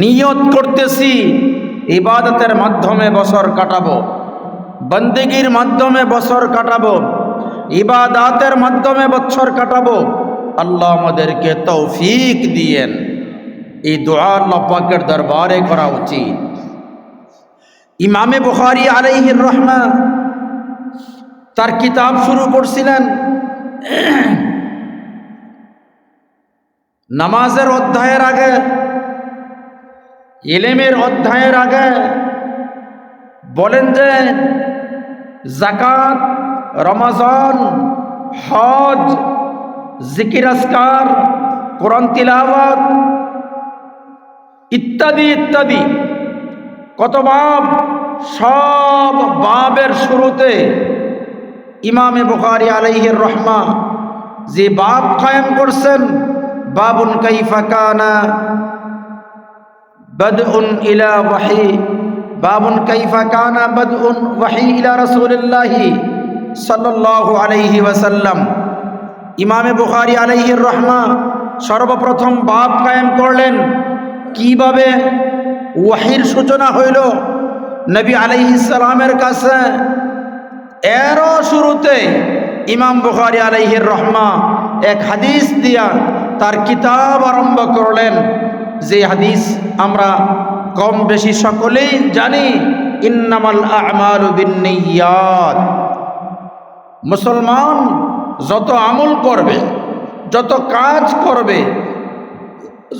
নিয়ত করতেছি, ইবাদতের মাধ্যমে বছর কাটাবো, বন্দেগীর মাধ্যমে বছর কাটাবো, ইবাদাতের মাধ্যমে বছর কাটাবো। আল্লাহ আমাদেরকে তৌফিক দিয়েন। এই দোয়া আল্লাহ পাকের দরবারে করা উচিত। ইমামে বুখারি আলাইহির রহমা তার কিতাব শুরু করছিলেন। নামাজের অধ্যায়ের আগে, ইলেমের অধ্যায়ের আগে বলেন যে জাকাত রমাজন, হজ জিকির আসকার কোরআন ইত্যাদি ইত্যাদি। কত বাব? সব বাবের শুরুতে ইমামে বুখারি আলাইহির রহমা যে বাপ কায়েম করছেন বাবুন কাইফা কানা বদউন ইলা ওয়াহি। বাবুন কাইফা কানা বদউন ওয়াহি ইলা রাসূলিল্লাহি সাল্লাল্লাহু আলাইহি ওয়াসাল্লাম। ইমামে বুখারি আলাইহির রহমা সর্বপ্রথম বাব কায়েম করলেন, কীভাবে ওয়াহির সূচনা হইল? নবী আলাইহিসসালামের কাছে এরও শুরুতে ইমাম বুখারি আলাইহির রহমা এক হাদিস দিয়া তার কিতাব আরম্ভ করলেন। যে হাদিস আমরা কম বেশি সকলেই জানি, ইন্নামাল আমাল বিনিয়াত মুসলমান যত আমল করবে, যত কাজ করবে,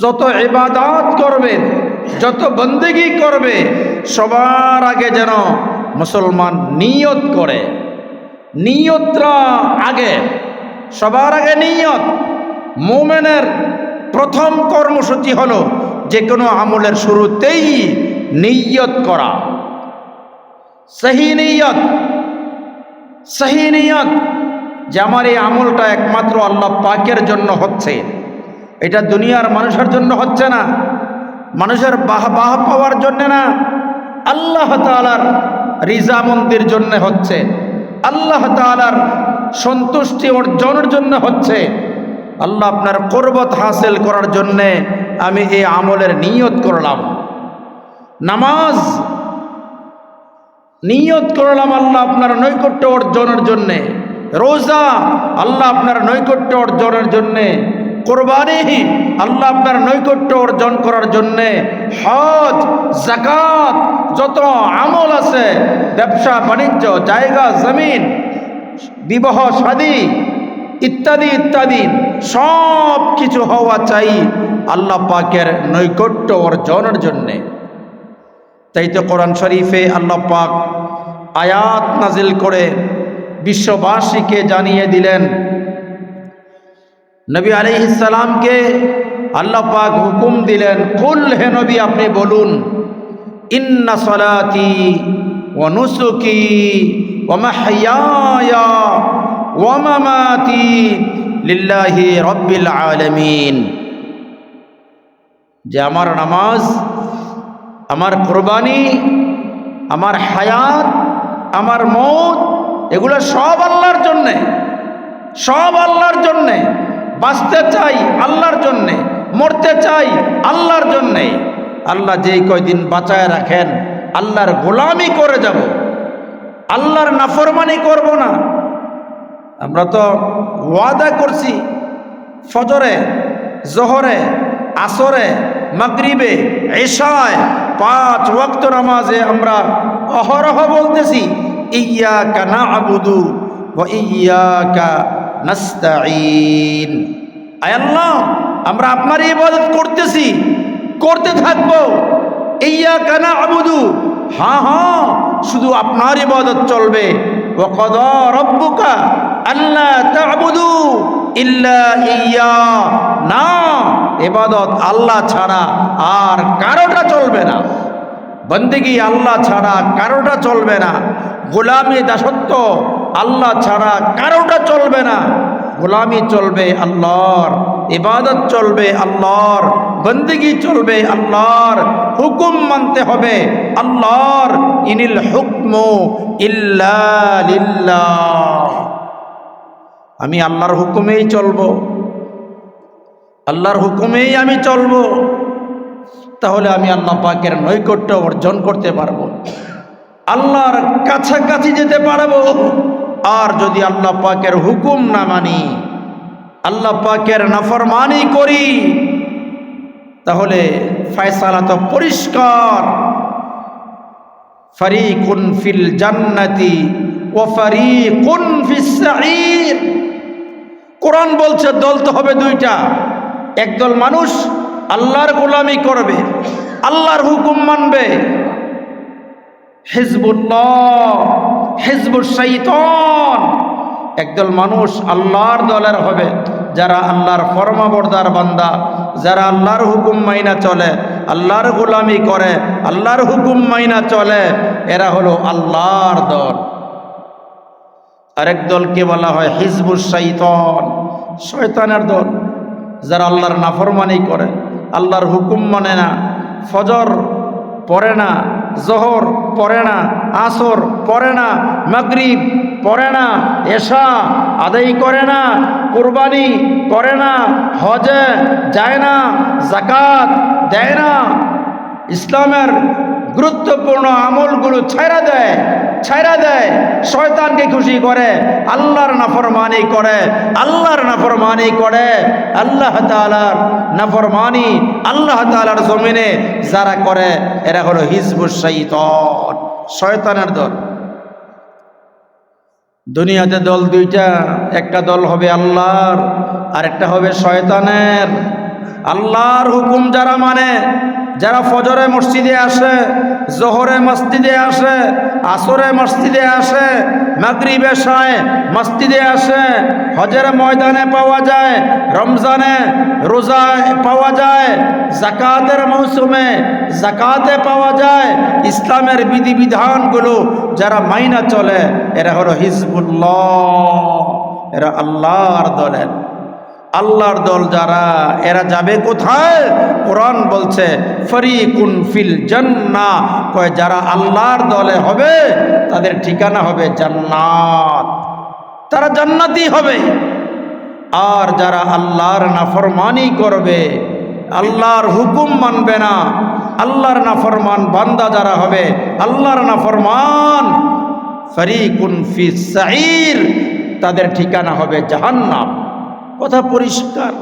যত ইবাদাত করবে, যত বন্দেগি করবে, সবার আগে যেন মুসলমান নিয়ত করে, নিয়তরা আগে, সবার আগে নিয়ত। মোমেনের প্রথম কর্মসূচি হল যে কোনো আমলের শুরুতেই নিয়ত করা। সহি নিয়ত সহি নিয়ত যে আমার এই আমলটা একমাত্র আল্লাহ পাকের জন্য হচ্ছে। এটা দুনিয়ার মানুষের জন্য হচ্ছে না, মানুষের বাহ বাহ পাওয়ার জন্য না, আল্লাহ তালার রিজামন্দির জন্য হচ্ছে, আল্লাহ তালার সন্তুষ্টি অর্জনের জন্য হচ্ছে। আল্লাহ আপনার করবত হাসিল করার জন্যে আমি এই আমলের নিয়ত করলাম। নামাজ নিয়ত করলাম আল্লাহ আপনার নৈকট্য অর্জনের জন্যে। রোজা আল্লাহ আপনার নৈকট্য অর্জনের জন্যে। কোরবানি আল্লাহ আপনার নৈকট্য অর্জন করার জন্যে। হজ জাকাত যত আমল আছে, ব্যবসা, বাণিজ্য, জায়গা, জমিন, বিবাহ, শাদী ইত্যাদি ইত্যাদি, সব কিছু হওয়া চাই আল্লাহ পাকের নৈকট্য অর্জনের জন্যে। তাই তো কোরআন শরীফে আল্লাহ পাক আয়াত নাজিল করে বিশ্ববাসীকে জানিয়ে দিলেন, নবী আলিহিসালামকে আল্লাহ পাক হুকুম দিলেন, কুল হে নবী, আপনি বলুন, ইন্না সলাতি ও নুসুকি যে আমার নামাজ, আমার কোরবানি, আমার হায়াত, আমার মত এগুলো সব আল্লাহর জন্যে। সব আল্লাহর জন্যে। বাঁচতে চাই আল্লাহর জন্যে। মরতে চাই আল্লাহর জন্যে। আল্লাহ যেই কয়দিন বাঁচায় রাখেন, আল্লাহর গোলামি করে যাব। আল্লাহর নাফরমানি করব না। আমরা তো ওয়াদা করছি ফজরে, জহরে, আসরে, মাগরিবে এশায় পাঁচ ওয়াক্ত নামাজে আমরা অহরহ বলতেছি ইয়া কানা আবুদু ও ইয়া কা নাস্তাইন আয় আল্লাহ, আমরা আপনার ইবাদত করতেছি, করতে থাকব। ইয়া কানা আবুদু হ্যাঁ হ্যাঁ শুধু আপনার ইবাদত চলবে। ও কদ রব্বুকা আল্লাহ তাবুদু ইল্লা ইয়া। না এবাদত আল্লাহ ছাড়া আর কারোটা চলবে না। বন্দেগি আল্লাহ ছাড়া কারোটা চলবে না। গোলামি দাসত্ব আল্লাহ ছাড়া কারোটা চলবে না। গোলামি চলবে আল্লাহর, ইবাদত চলবে আল্লাহর, বন্দেগি চলবে আল্লাহর, হুকুম মানতে হবে আল্লাহর। ইনিল হুকম ইল্লাহ আমি আল্লাহর হুকুমেই চলব। আল্লাহর হুকুমেই আমি চলব। তাহলে আমি আল্লাহ পাকের নৈকট্য অর্জন করতে পারব। আল্লাহর কাছাকাছি যেতে পারব। আর যদি আল্লাহ পাকের হুকুম না মানি, আল্লাহ পাকের নাফরমানি করি, তাহলে ফয়সালা তো পরিষ্কার। ফারিকুন ফিল জান্নাতি ও ফারিকুন ফিস কোরআন বলছে, দল তো হবে দুইটা। একদল মানুষ, আল্লাহর গোলামি করবে, আল্লাহর হুকুম মানবে। একদল মানুষ আল্লাহর দলের হবে, যারা আল্লাহর ফরমাবর্দার বান্দা, যারা আল্লাহর হুকুম মাইনা চলে, আল্লাহর গোলামি করে, আল্লাহর হুকুম মাইনা চলে, এরা হলো আল্লাহর দল। আরেক দলকে বলা হয় হিজবুল শৈতন শয়তানের দল, যারা আল্লাহর নাফরমানি করে, আল্লাহর হুকুম মানে না, ফজর পড়ে না, জহর পড়ে না, আসর পড়ে না, মাগরিব পড়ে না, এশা আদায় করে না, কুরবানি করে না, হজে যায় না জাকাত দেয় না, ইসলামের গুরুত্বপূর্ণ আমলগুলো ছাইরা দেয়। ছাইরা দেয়। শয়তানকে খুশি করে, আল্লাহর নাফরমানি করে, আল্লাহর নাফরমানি করে। আল্লাহ তালার নাফরমানি, আল্লাহ তালার জমিনে যারা করে, এরা হলো হিজবুর শৈতন শয়তানের দল। দুনিয়াতে দল দুইটা, একটা দল হবে আল্লাহর আর একটা হবে শয়তানের। আল্লাহর হুকুম যারা মানে যারা ফজরে মসজিদে আসে, জোহরে মসজিদে আসে, আসরে মসজিদে আসে, মাগরিবে শায় মসজিদে আসে, হজের ময়দানে পাওয়া যায়, রমজানে রোজায় পাওয়া যায়, জাকাতের মৌসুমে জাকাতে পাওয়া যায়, ইসলামের বিধিবিধানগুলো যারা মাইনা চলে, এরা হলো হিজবুল্লাহ, এরা আল্লাহর দলের। আল্লাহর দল যারা, এরা যাবে কোথায়? কোরআন বলছে, ফরিকুন ফিল জান্না। কয়, যারা আল্লাহর দলে হবে, তাদের ঠিকানা হবে জান্নাত। তারা জান্নাতি হবে। আর যারা আল্লাহর নাফরমানি করবে, আল্লাহর হুকুম মানবে না, আল্লাহর নাফরমান বান্দা যারা হবে, আল্লাহর নাফরমান ফরিকুন ফি সাইর তাদের ঠিকানা হবে জাহান্নাম। কথা পরিষ্কার।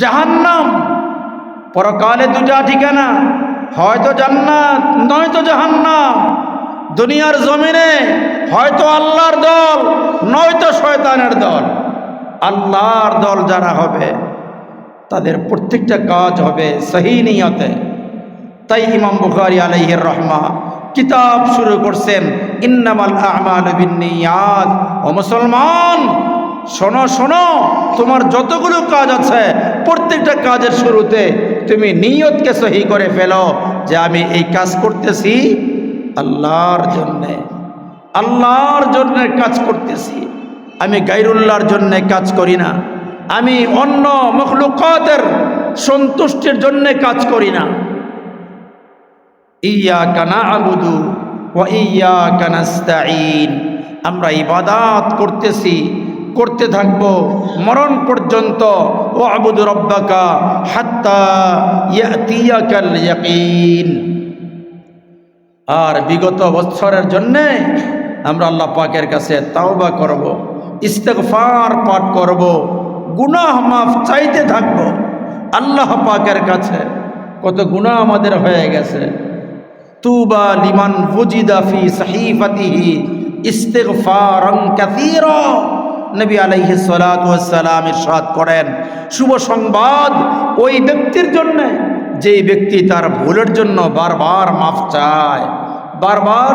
জাহান্নাম, পরকালে দুটা ঠিকানা, হয়তো জান্নাত, নয়তো জাহান্নাম। দুনিয়ার জমিনে হয়তো আল্লাহর দল, নয়তো শয়তানের দল। আল্লাহর দল যারা হবে, তাদের প্রত্যেকটা কাজ হবে সহি নিয়তে। তাই ইমাম বুখারি আলাইহির রহমা কিতাব শুরু করছেন, ইন্নামাল আমাল বিন্নিয়াত। ও মুসলমান শোনো শোনো, তোমার যতগুলো কাজ আছে, প্রত্যেকটা কাজের শুরুতে তুমি নিয়তকে সহি করে ফেলো যে আমি এই কাজ করতেছি আল্লাহর জন্যে। আল্লাহর জন্যে কাজ করতেছি। আমি গাইরুল্লাহর জন্যে কাজ করি না। আমি অন্য মখলুকাতের সন্তুষ্টির জন্যে কাজ করি না। ইয়া কানা আবুদু ও ইয়া কানাস্তাইন আমরা ইবাদাত করতেছি করতে থাকব। মরণ পর্যন্ত ও আবুদু রব্বাকা হাত্তা আর বিগত বছরের জন্যে আমরা আল্লাহ পাকের কাছে তাওবা করব, ইস্তেগফার পাঠ করব, গুনাহ মাফ চাইতে থাকব। আল্লাহ পাকের কাছে কত গুনাহ আমাদের হয়ে গেছে। তুবা লিমান ফুজিদা ফি সাহিফাতিহি ইস্তেগফারান কাসীরা। নবী আলাইহি সালাম ইরশাদ করেন। শুভ সংবাদ ওই ব্যক্তির জন্য যে ব্যক্তি তার ভুলের জন্য বারবার মাফ চায়, বারবার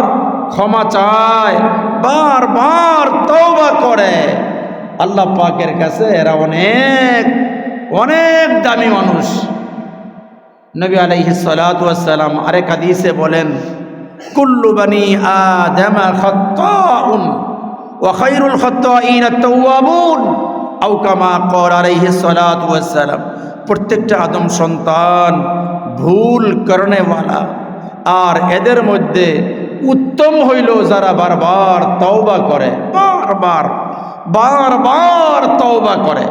ক্ষমা চায়, বারবার তওবা করে। আল্লাহ পাকের কাছে এরা অনেক অনেক দামি মানুষ। নবী আলাইহি সালাম আরেক হাদিসে বলেন, কুল্লু বানি আদম খাত্তাউন। ওয়া খায়রুল খাত্তাইন আত-তাওয়াবুন আও কামা ক্বাল আলাইহি সালাতু ওয়াসসালাম। প্রত্যেকটা আদম সন্তান ভুল করনেওয়ালা আর এদের মধ্যে উত্তম হইল যারা বারবার তওবা করে। বারবার বারবার তওবা করে,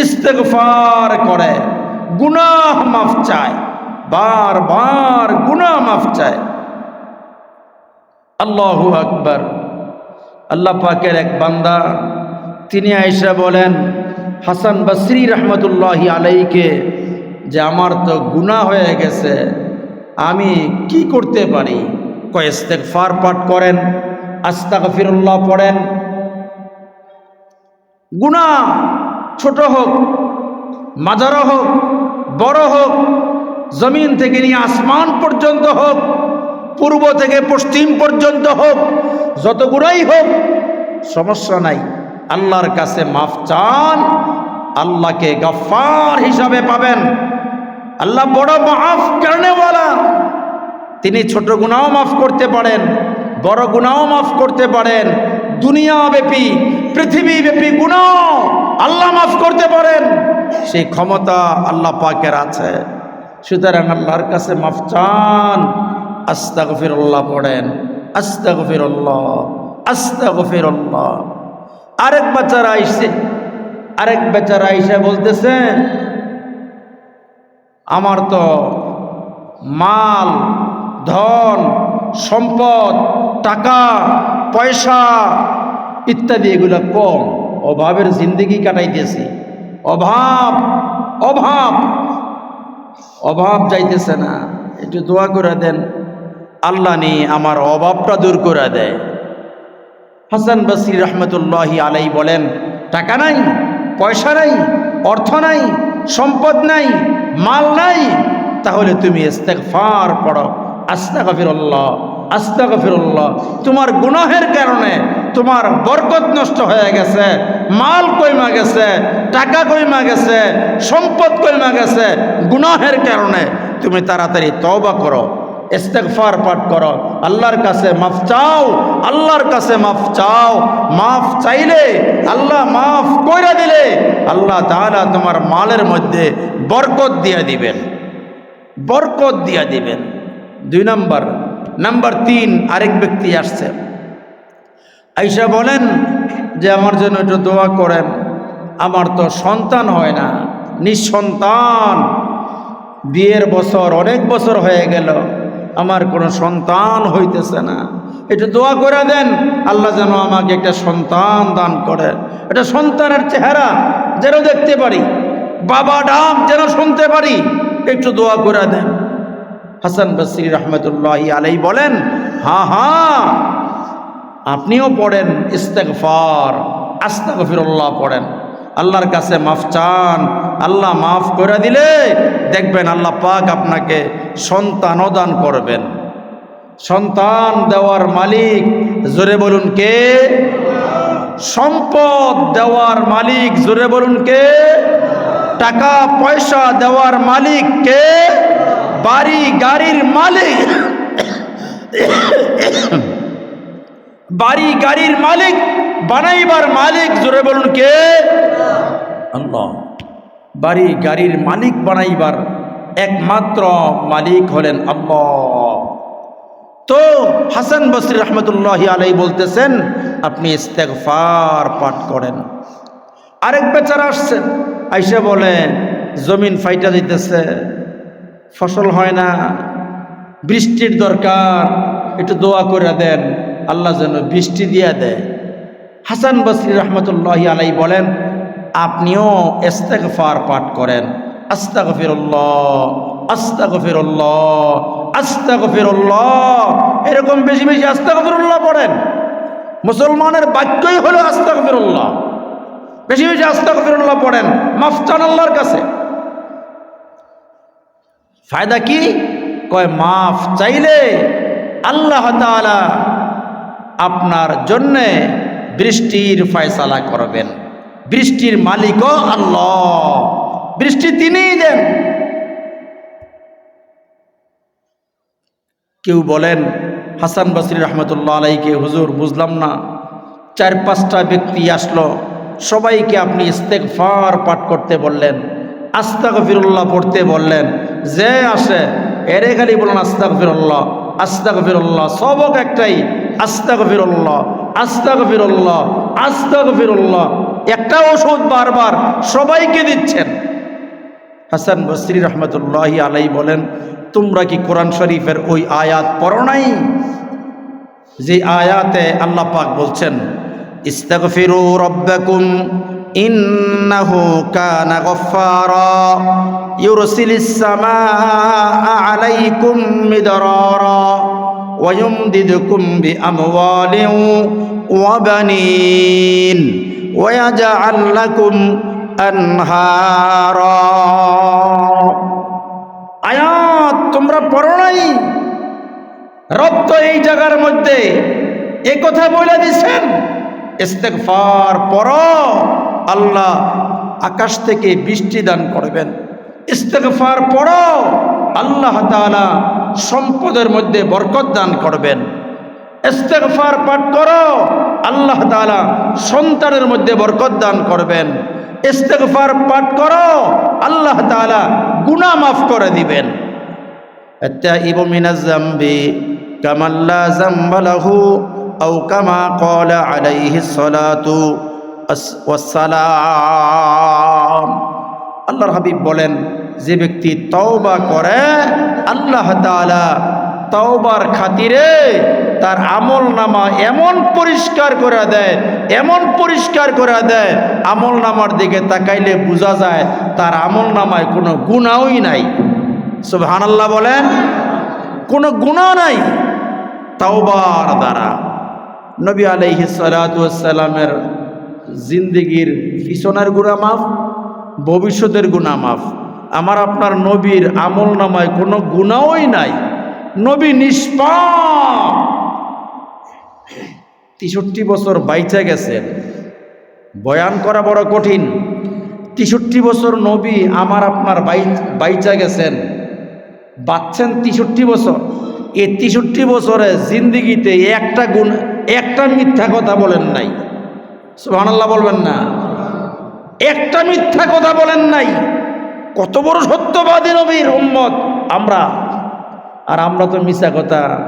ইস্তেগফার করে, গুনাহ মাফ চায়, বারবার গুনাহ মাফ চায়। আল্লাহু আকবার। আল্লাহ পাকের এক বান্দা, তিনি আয়সা বলেন, হাসান বসরি রহমতুল্লাহি আলাইকে, যে আমার তো গুনাহ হয়ে গেছে, আমি কি করতে পারি? কয়েস্তেক ফার পাঠ করেন আস্তাক ফিরুল্লাহ পড়েন। গুণা ছোট হোক মাজারো হোক, বড় হোক, জমিন থেকে নিয়ে আসমান পর্যন্ত হোক পূর্ব থেকে পশ্চিম পর্যন্ত হোক যত হোক, সমস্যা নাই। আল্লাহর কাছে মাফ চান, আল্লাহকে গফার হিসাবে পাবেন। আল্লাহ বড় মাফ বলা তিনি ছোট গুণাও মাফ করতে পারেন, বড় গুণাও মাফ করতে পারেন। দুনিয়াব্যাপী, পৃথিবীব্যাপী গুণাও আল্লাহ মাফ করতে পারেন। সেই ক্ষমতা আল্লাহ পাকের আছে। সুতরাং আল্লাহর কাছে মাফ চান। আস্তাক ফিরল্লাহ পড়েন আস্তাক ফিরল্লাহ আস্তাক ফিরল্লাহ আরেক বাচ্চারা আইসে, আরেক বেচারা আইসে বলতেছেন আমার তো মাল, ধন, সম্পদ, টাকা, পয়সা ইত্যাদি এগুলো কম। অভাবের জিন্দগি কাটাইতেছি। অভাব অভাব অভাব যাইতেছে না। একটু দোয়া করে দেন। আল্লাহ নি আমার অভাবটা দূর করে দেয়। হাসান বসির রহমতুল্লাহি আলাই বলেন, টাকা নাই, পয়সা নাই, অর্থ নাই, সম্পদ নাই, মাল নাই, তাহলে তুমি ইস্তেগফার পড়ো। আস্তাগফিরুল্লাহ আস্তাগফিরুল্লাহ, তোমার গুনাহের কারণে তোমার বরকত নষ্ট হয়ে গেছে, মাল কইমা গেছে, টাকা কইমা গেছে, সম্পদ কইমা গেছে, গুনাহের কারণে তুমি তাড়াতাড়ি তওবা করো। ইস্তেগফার পাঠ করো। আল্লাহর কাছে মাফ চাও, আল্লাহর কাছে মাফ চাও। মাফ চাইলে আল্লাহ মাফ কইরা দিলে আল্লাহ তাআলা তোমার মালের মধ্যে বরকত দিয়ে দিবেন। বরকত দিয়া দিবেন। দুই নাম্বার। নাম্বার তিন, আরেক ব্যক্তি আসছে। আইসা বলেন যে, আমার জন্য একটু দোয়া করেন। আমার তো সন্তান হয় না, নিঃসন্তান। বিয়ের বছর অনেক বছর হয়ে গেল। আমার কোনো সন্তান হইতেছে না। একটু দোয়া করে দেন, আল্লাহ যেন আমাকে একটা সন্তান দান করে। এটা সন্তানের চেহারা যেন দেখতে পারি, বাবা ডাক যেন শুনতে পারি, একটু দোয়া করে দেন। হাসান বসরি রহমতুল্লাহ আলাই বলেন, হা হা, আপনিও পড়েন ইস্তেকফার আস্তাগফিরুল্লাহ পড়েন। আল্লাহর কাছে মাফ চান আল্লাহ মাফ করে দিলে দেখবেন আল্লাহ পাক আপনাকে সন্তান দান করবেন। সন্তান দেওয়ার মালিক, জোরে বলুন কে? সম্পদ দেওয়ার মালিক, জোরে বলুন কে? টাকা, পয়সা দেওয়ার মালিক কে? বাড়ি, গাড়ির মালিক। বাড়ি, গাড়ির মালিক, বানাইবার মালিক, জোরে বলুন কে? আল্লাহ। বাড়ি গাড়ির মালিক বানাইবার একমাত্র মালিক হলেন আল্লাহ। তো হাসান বসরি রহমতুল্লাহ আলাই বলতেছেন, আপনি ইস্তেগফার পাঠ করেন। আরেক বেচারা আসছেন আইসা বলেন জমিন ফাইটা দিতেছে, ফসল হয় না, বৃষ্টির দরকার, একটু দোয়া করে দেন, আল্লাহ যেন বৃষ্টি দিয়ে দেয়। হাসান বসরি রহমতুল্লাহ আলাই বলেন আপনিও ইস্তেগফার পাঠ করেন। আস্তাগফিরুল্লাহ আস্তাগফিরুল্লাহ আস্তাগফিরুল্লাহ। এরকম বেশি বেশি আস্তাগফিরুল্লাহ পড়েন। মুসলমানের বাক্যই হলো আস্তাগফিরুল্লাহ। বেশি বেশি আস্তাগফিরুল্লাহ পড়েন। মাফ চান আল্লাহর কাছে। ফায়দা কি? কয়, মাফ চাইলে আল্লাহ তাআলা আপনার জন্যে বৃষ্টির ফয়সালা করবেন। বৃষ্টির মালিকও আল্লাহ। বৃষ্টি তিনিই দেন। কেউ বলেন, হাসান বসরি রহমতুল্লাহ আলাইকে, হুজুর, বুঝলাম না। চার পাঁচটা ব্যক্তি আসলো। সবাইকে আপনি ইস্তেকফার পাঠ করতে বললেন আস্তাক ফিরুল্লাহ পড়তে বললেন। যে আসে, এরে খালি বলুন আস্তাক ফিরুল্লাহ আস্তাক ফিরুল্লাহ সবক একটাই আস্তাক ফিরুল্লাহ আস্তাক ফিরুল্লাহ আস্তাক ফিরুল্লাহ একটা ওষুধ বারবার সবাইকে দিচ্ছেন। হাসান বসরি রহমতুল্লাহ আলাই বলেন, তোমরা কি কোরআন শরীফের ওই আয়াত পড়ো নাই? যে আয়াতে আল্লাহ পাক বলছেন, ইস্তাগফিরু ويمددكم بأموال وبنين ويجعل لكم أنهارا আয়াত তোমরা পড়ো নাই রব তো এই জায়গার মধ্যে এ কথা বলে দিছেন ইস্তেগফার পর আল্লাহ আকাশ থেকে বৃষ্টি দান করবেন ইস্তেগফার পর আল্লাহ তাআলা সম্পদের মধ্যে বরকত দান করবেন। ইস্তেকফার পাঠ করো, আল্লাহ তালা সন্তানের মধ্যে বরকত দান করবেন। ইস্তেকফার পাঠ করো, আল্লাহ তালা গুণা মাফ করে দিবেন। আলাইহিস সালাতু ওয়াস সালাম আল্লাহর হাবিব বলেন, যে ব্যক্তি তওবা করে, আল্লাহ তাআলা তওবার খাতিরে তার আমল নামা এমন পরিষ্কার করে দেয়, এমন পরিষ্কার করে দেয় আমল নামার দিকে তাকাইলে বোঝা যায় তার আমল নামায় কোনো গুণাওই নাই। সুবহানাল্লাহ বলেন, কোনো গুণা নাই তাওবার দ্বারা। নবী সালামের জিন্দিগির পিছনের গুণা মাফ ভবিষ্যতের গুণা মাফ। আমার আপনার নবীর আমল নামায় কোনো গুণাওই নাই। নবী নিষ্পাপ। তেষট্টি বছর বাইচা গেছেন। বয়ান করা বড় কঠিন। তেষট্টি বছর নবী আমার আপনার বাই বাইচা গেছেন। বাচ্চেন তেষট্টি বছর। এই তেষট্টি বছরে জিন্দিগিতে একটা গুণ, একটা মিথ্যা কথা বলেন নাই। সুবহানাল্লাহ বলবেন না। একটা মিথ্যা কথা বলেন নাই। কত বড় সত্যবাদী নবীর উম্মত। আমরা, আর আমরা তো মিশা কথা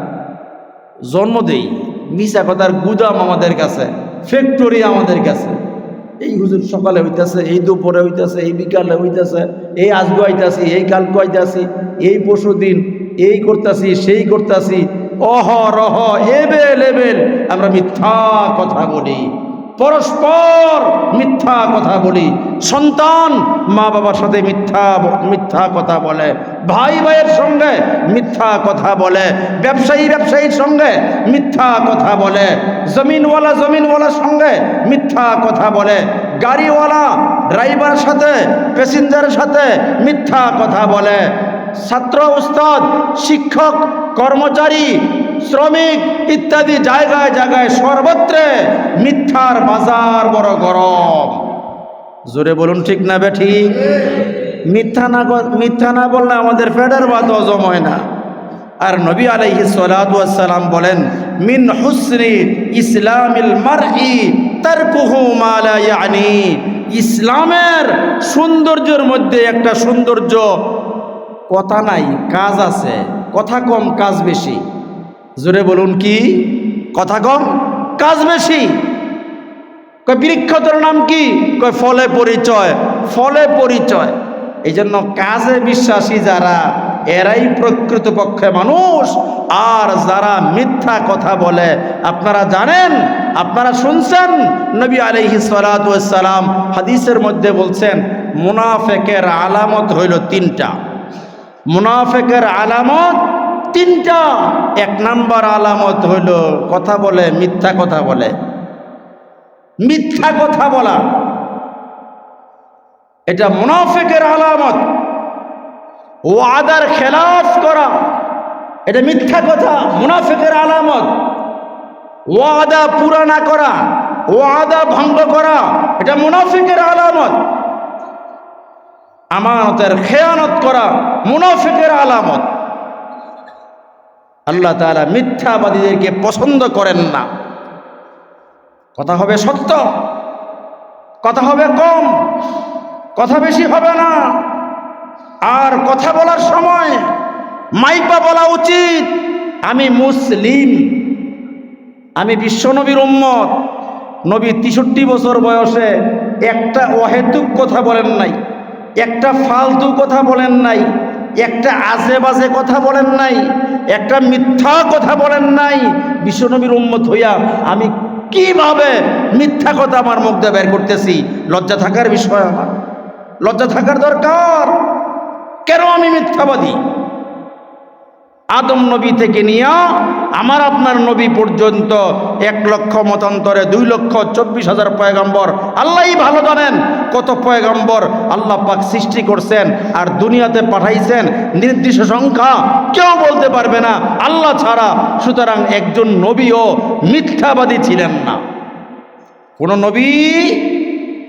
জন্ম দেই। মিশা কথার গুদাম আমাদের কাছে ফ্যাক্টরি আমাদের কাছে। এই হুজুর সকালে হইতাছে, এই দুপুরে হইতাছে, এই বিকালে হইতেছে, এই আজগু আইতাছি এই কালকু আইতাছি এই পরশু দিন এই করতাছি, সেই করতাছি। অহ রহ এবেল এবেল। আমরা মিথ্যা কথা বলি। পরস্পর মিথ্যা কথা বলি। সন্তান মা বাবার সাথে মিথ্যা মিথ্যা কথা বলে। ভাই ভাইয়ের সঙ্গে মিথ্যা কথা বলে। ব্যবসায়ী ব্যবসায়ীর সঙ্গে মিথ্যা কথা বলে। জমিনওয়ালা জমিনওয়ালার সঙ্গে মিথ্যা কথা বলে। গাড়িওয়ালা ড্রাইভার সাথে প্যাসেঞ্জারের সাথে মিথ্যা কথা বলে। ছাত্র উস্তাদ শিক্ষক, কর্মচারী শ্রমিক ইত্যাদি জায়গায় জায়গায় সর্বত্রে মিথ্যার বাজার বড় গরম। জোরে বলুন ঠিক না বে ঠিক? মিথ্যা না মিথ্যা না বললে আমাদের ফেডার বাদ হজম হয় না। আর নবী আলাইহি সালাম বলেন, মিন হুসনি ইসলামিল মারই তারকুহু মা লা ইয়ানি। ইসলামের সৌন্দর্যের মধ্যে একটা সৌন্দর্য কথা নাই, কাজ আছে। কথা কম, কাজ বেশি। জোরে বলুন কি? কথা কম কাজ বেশি। কয় বৃক্ষতর নাম কি? কয় ফলে পরিচয়। ফলে পরিচয়। এই জন্য কাজে বিশ্বাসী যারা, এরাই প্রকৃতপক্ষে মানুষ। আর যারা মিথ্যা কথা বলে, আপনারা জানেন, আপনারা শুনছেন, নবী আলহি সালাম হাদিসের মধ্যে বলছেন, মুনাফেকের আলামত হইল তিনটা। মুনাফেকের আলামত তিনটা। এক নাম্বার আলামত হইল কথা বলে, মিথ্যা কথা বলে। মিথ্যা কথা বলা। এটা মুনাফেকের আলামত। ও আদার খেলাফ করা। এটা মিথ্যা কথা, মুনাফেকের আলামত। ও আদা পুরা না করা ও আদা ভঙ্গ করা, এটা মুনাফিকের আলামত। আমানতের খেয়ানত করা, মুনাফিকের আলামত। আল্লাহ তাআলা মিথ্যাবাদীদেরকে পছন্দ করেন না। কথা হবে সত্য, কথা হবে কম, কথা বেশি হবে না। আর কথা বলার সময় মাইপা বলা উচিত, আমি মুসলিম, আমি বিশ্বনবীর উম্মত। নবী তেষট্টি বছর বয়সে একটা অহেতুক কথা বলেন নাই, একটা ফালতু কথা বলেন নাই, একটা আজে বাজে কথা বলেন নাই একটা মিথ্যা কথা বলেন নাই, বিশ্বনবীর উন্মত হইয়া আমি কীভাবে মিথ্যা কথা আমার মুখ দিয়ে বের করতেছি? লজ্জা থাকার বিষয় আমার। লজ্জা থাকার দরকার। কেন আমি মিথ্যাবাদী? আদম নবী থেকে নিয়ে আমার আপনার নবী পর্যন্ত এক লক্ষ মতান্তরে দুই লক্ষ চব্বিশ হাজার পয়গম্বর। আল্লাহই ভালো জানেন কত পয়গম্বর আল্লাহ পাক সৃষ্টি করছেন আর দুনিয়াতে পাঠাইছেন। নির্দিষ্ট সংখ্যা কেউ বলতে পারবে না, আল্লাহ ছাড়া। সুতরাং একজন নবীও মিথ্যাবাদী ছিলেন না। কোন নবী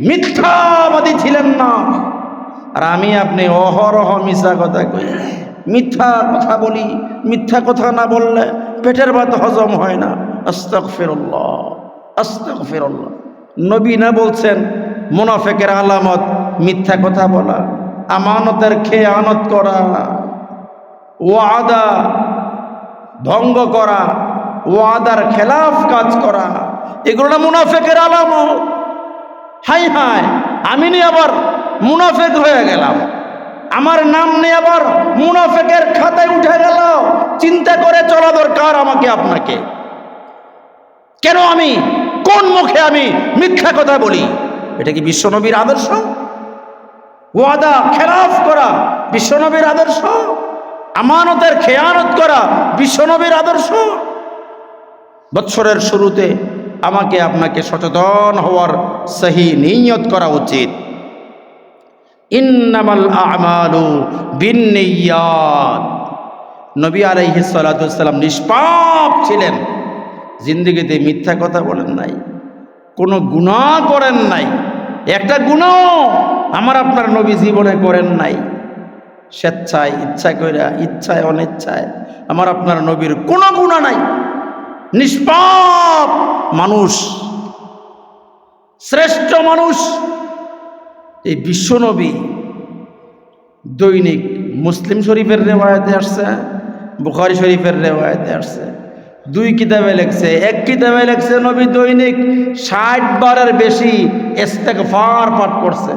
মিথ্যাবাদী ছিলেন না। আর আমি আপনি অহরহ মিশা কথা কই। মিথ্যা কথা বলি, মিথ্যা কথা না বললে পেটের ভাত হজম হয় না। আস্তক ফেরল্লাহ আস্তক ফেরল্লাহ নবী না বলছেন, মুনাফেকের আলামত মিথ্যা কথা বলা, আমানতের খেয়ে আনত করা, ওয়াদা ভঙ্গ করা, ওয়াদার খেলাফ কাজ করা, এগুলো না মুনাফেকের আলামত। হাই হাই, আমি আবার মুনাফেক হয়ে গেলাম। আমার নাম নিয়ে আবার মুনাফেকের খাতায় উঠে গেল। চিন্তা করে চলা দরকার আমাকে আপনাকে। কেন আমি? কোন মুখে আমি মিথ্যা কথা বলি? এটা কি বিশ্বনবীর আদর্শ? ওয়াদা, খেলাফ করা বিশ্বনবীর আদর্শ? আমানতের খেয়ানত করা বিশ্বনবীর আদর্শ? বৎসরের শুরুতে আমাকে আপনাকে সচেতন হওয়ার সহি নিয়ত করা উচিত। ইন্নামাল আমালু বিন্নিয়াত। নবী আলাইহিস সালাম নিষ্পাপ ছিলেন। জিন্দগিতে মিথ্যা কথা বলেন নাই। কোনো গুণা করেন নাই। একটা গুণ আমার আপনার নবী জীবনে করেন নাই। স্বেচ্ছায়, ইচ্ছা কইরা, ইচ্ছায়, অনিচ্ছায় আমার আপনার নবীর কোনো গুণা নাই। নিষ্পাপ মানুষ, শ্রেষ্ঠ মানুষ। এই বিশ্বনবী দৈনিক মুসলিম শরীফের রেওয়ায়তে আসছে, বুখারি শরীফের রেওয়ায়তে আসছে। দুই কিতাবে লেখছে, এক কিতাবে লেখছে, নবী দৈনিক ষাট বারের বেশি ইস্তেগফার পাঠ করছে।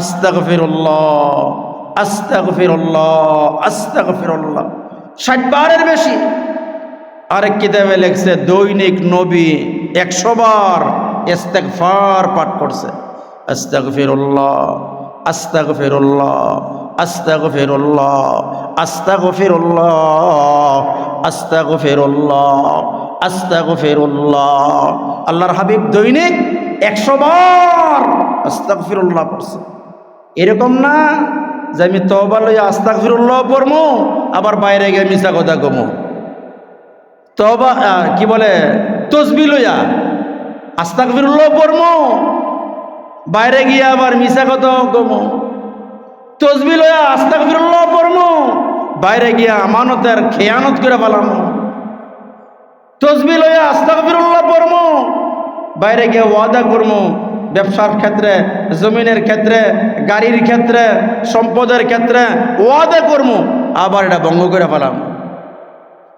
আস্তাগফিরুল্লাহ আস্তাগফিরুল্লাহ আস্তাগফিরুল্লাহ। ষাট বারের বেশি। আরেক কিতাবে লেখছে, দৈনিক নবী একশো বার এস্তেক ফার পাঠ করছে। আস্তাগফিরুল্লাহ আস্তাগফিরুল্লাহ আস্তাগফিরুল্লাহ আস্তাগফিরুল্লাহ আস্তাগফিরুল্লাহ আস্তাগফিরুল্লাহ। আল্লাহর হাবিব দৈনিক একশো বার আস্তাগফিরুল্লাহ পড়ছে। এরকম না যে আমি তবা লইয়া আস্তাগফিরুল্লাহ পড়মো, আবার বাইরে গিয়ে মিশা কথা কমু। তবা কি বলে, তসবি লইয়া আস্তাগফিরুল্লাহ পড়মু বাইরে গিয়ে আবার মিশা কথা কমু। তসবি লইয়া আস্তাগফিরুল্লাহ পড়মু। বাইরে গিয়া আমানতের খেয়ানত করে ফেলামু। তসবি লইয়া আস্তাগফিরুল্লাহ পড়মু। বাইরে গিয়ে ওয়াদা করমু, ব্যবসার ক্ষেত্রে, জমিনের ক্ষেত্রে, গাড়ির ক্ষেত্রে, সম্পদের ক্ষেত্রে ওয়াদা করমু। আবার এটা ভঙ্গ করে ফেলাম।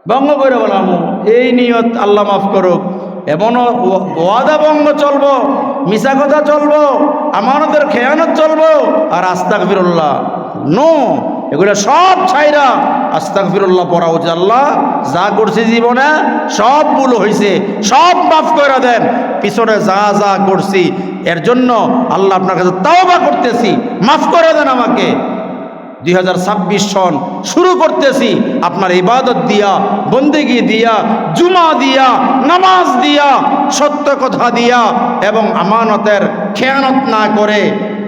ভঙ্গ করে বললাম এই নিয়ত আল্লাহ মাফ করুক। এমনও ও- ওয়াদা ভঙ্গ চলবো মিশা কথা চলবো, আমানতের খেয়ানত চলবো, আর আস্তাক ফিরুল্লাহ নো, এগুলো সব ছাইরা আস্তাক ফিরুল্লাহ পড়া উচিত। আল্লাহ যা করছি জীবনে, সব ভুল হয়েছে সব মাফ করে দেন। পিছনে যা যা করছি, এর জন্য আল্লাহ আপনার কাছে তাওবা করতেছি। মাফ করে দেন আমাকে। দুই হাজার ছাব্বিশ সন শুরু করতেছি আপনার ইবাদত দিয়া, বন্দেগি দিয়া, জুমা দিয়া, নামাজ দিয়া, সত্য কথা দিয়া এবং আমানতের খেয়ানত না করে,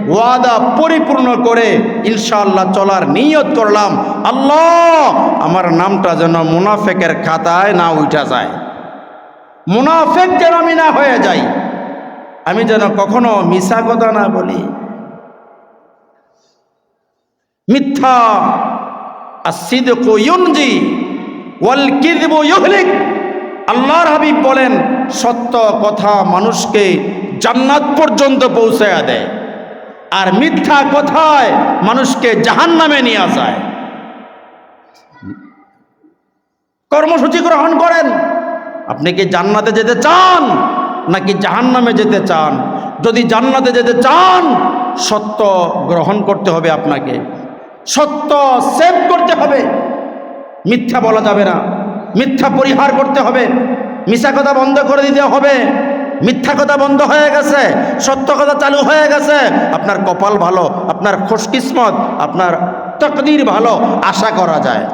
ওয়াদা পরিপূর্ণ করে ইনশাআল্লাহ চলার নিয়ত করলাম। আল্লাহ, আমার নামটা যেন মুনাফেকের খাতায় না উঠা যায়। মুনাফেক যেন আমি না হয়ে যাই। আমি যেন কখনো মিশা কথা না বলি। মিথ্যা। আসিদকু ইউনজি ওয়াল কিযবু ইউহলিক। আল্লাহর হাবিব বলেন, সত্য কথা মানুষকে জান্নাত পর্যন্ত পৌঁছায়া দেয়। আর মিথ্যা কথায় মানুষকে জাহান্নামে নিয়ে যায়। কর্মসূচি গ্রহণ করেন। আপনি কি জান্নাতে যেতে চান, নাকি জাহান্নামে যেতে চান? যদি জান্নাতে যেতে চান, সত্য গ্রহণ করতে হবে আপনাকে। সত্য সেভ করতে হবে। মিথ্যা বলা যাবে না। মিথ্যা পরিহার করতে হবে। মিশা কথা বন্ধ করে দিতে হবে। মিথ্যা কথা বন্ধ হয়ে গেছে। সত্য কথা চালু হয়ে গেছে। আপনার কপাল ভালো, আপনার খুশকিসমত, আপনার তকদির ভালো, আশা করা যায়।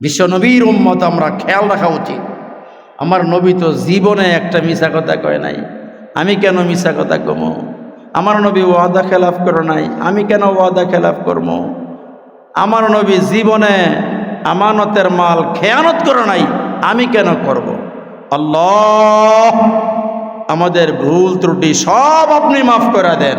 বিশ্ব নবীর উম্মত, আমরা খেয়াল রাখা উচিত। আমার নবী তো জীবনে একটা মিশা কথা কয় নাই। আমি কেন মিশা কথা কমো? আমার নবী ওয়াদা খেলাফ করো নাই, আমি কেন ওয়াদা খেলাফ করব? আমার নবী জীবনে আমানতের মাল খেয়ানত করো নাই, আমি কেন করব? আল্লাহ, আমাদের ভুল ত্রুটি সব আপনি মাফ করে দেন।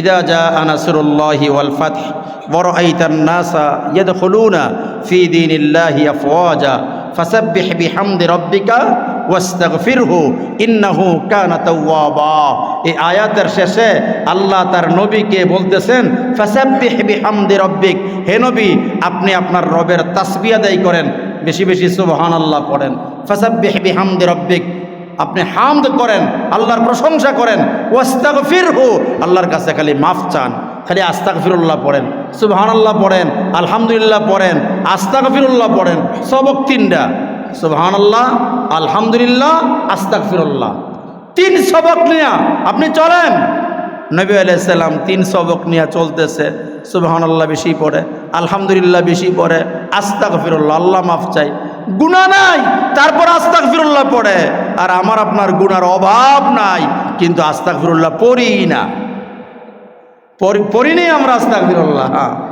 ইদা জা আনাসুরুল্লাহি ওয়াল ফাতহ ওয়ারাইতান নাসা ইয়াদখুলুনা ফি দীনিল্লাহি আফওয়াজা, ফাসাব্বিহ বিহামদি রাব্বিকা ওয়াস্তাগফিরহু, ইন্নাহু কানা এই আয়াতের শেষে আল্লাহ তার নবীকে বলতেছেন রাব্বিক। হে নবী, আপনি আপনার রবের তাসবিহ আদায় করেন, বেশি বেশি সুবহানাল্লাহ পড়েন। ফাসাব্বিহ বিহামদি রাব্বিক। আপনি হামদ করেন, আল্লাহর প্রশংসা করেন। ওয়াস্তাগ ফিরহু আল্লাহর কাছে খালি মাফ চান, খালি আস্তাক ফিরুল্লাহ পড়েন। সুবহান আল্লাহ পড়েন, আলহামদুলিল্লাহ পড়েন আস্তাক ফিরুল্লাহ পড়েন। সবক তিনটা। সুবহান আল্লাহ আলহামদুলিল্লাহ আস্তাক ফিরুল্লাহ তিন সবক নিয়ে, আপনি চলেন। নবী আলাইসাল্লাম তিন সবক নিয়ে চলতেছে সুবহান আল্লাহ বেশি পড়ে, আলহামদুলিল্লাহ বেশি পড়ে আস্তাক ফিরুল্লাহ আল্লাহ মাফ চাই। গুণা নাই, তারপর আস্তাক ফিরুল্লাহ পড়ে। আর আমার আপনার গুনার অভাব নাই, কিন্তু আস্তাক ফিরুল্লাহ পড়ি না। পড়ি- পড়িনি আমরা আস্তাক ফিরুল্লাহ হ্যাঁ।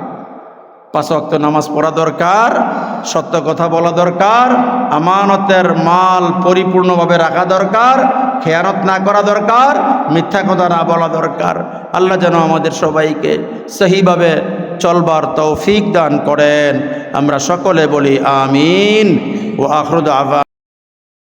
পাঁচ অক্ত নামাজ পড়া দরকার, সত্য কথা বলা দরকার, আমানতের মাল পরিপূর্ণভাবে রাখা দরকার, খেয়ানত না করা দরকার, মিথ্যা কথা না বলা দরকার। আল্লাহ যেন আমাদের সবাইকে সহিভাবে চলবার তৌফিক দান করেন। আমরা সকলে বলি আমিন। ও আখরুদ আবা